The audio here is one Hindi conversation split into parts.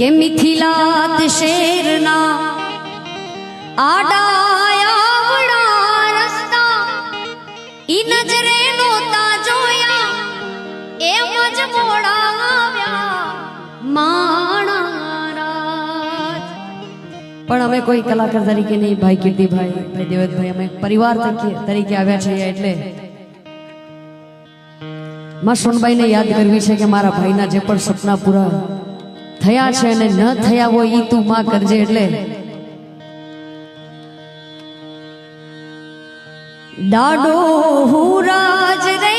કે મિથિલાત શેરના આડાયાવડા રસ્તા, ઈ નજરે નોતા જોયા એમ જ મોડા આવ્યા માણારાજ. પણ અમે કોઈ કલાકાર તરીકે નહીં, ભાઈ કીર્તિભાઈ ભાઈ દેવતભાઈ, અમે પરિવાર તરીકે આવ્યા છીએ એટલે માં સોનબાઈને યાદ કરવી છે કે મારા ભાઈના જે પણ સપના પૂરા થયા છે અને ન થયા હોય ઈ તું માં કરજે એટલે. દાડો હુરાજ રે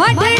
மட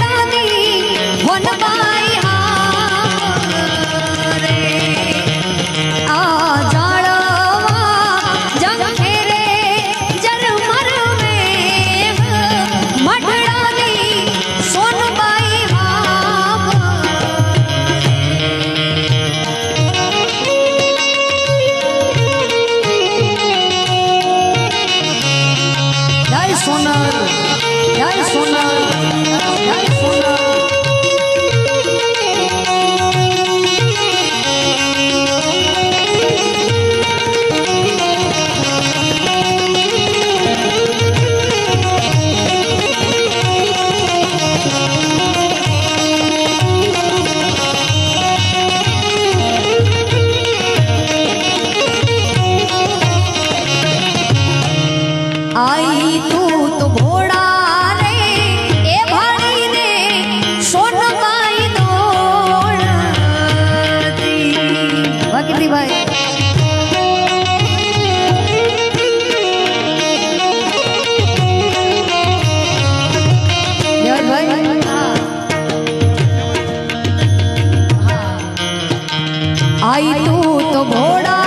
आई तू तो घोड़ा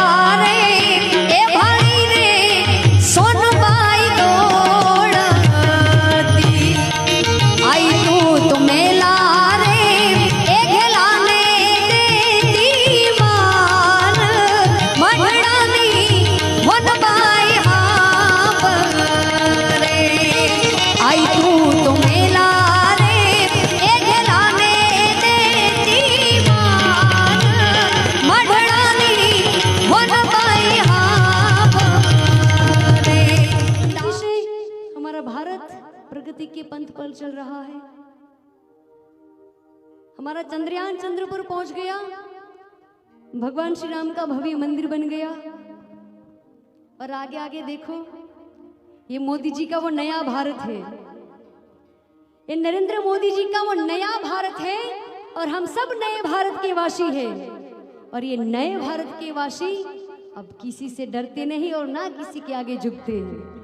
पर चल रहा है। हमारा चंद्रयान चंद्र पर पहुँच गया। भगवान श्री राम का भव्य मंदिर बन गया। और आगे आगे देखो, ये मोदी जी का वो नया भारत है। ये नरेंद्र मोदी जी का वो नया भारत है और हम सब नए भारत के वासी हैं। और ये नए भारत के वासी अब किसी से डरते नहीं और ना किसी के आगे झुकते। हैं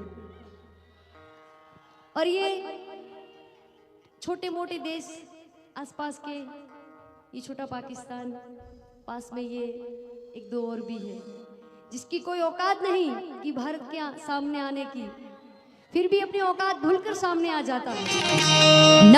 और ये छोटे मोटे देश आसपास के, ये छोटा पाकिस्तान, पास में ये एक दो और भी है, जिसकी कोई औकात नहीं कि भारत के सामने आने की। फिर भी अपनी औकात भूलकर सामने आ जाता है।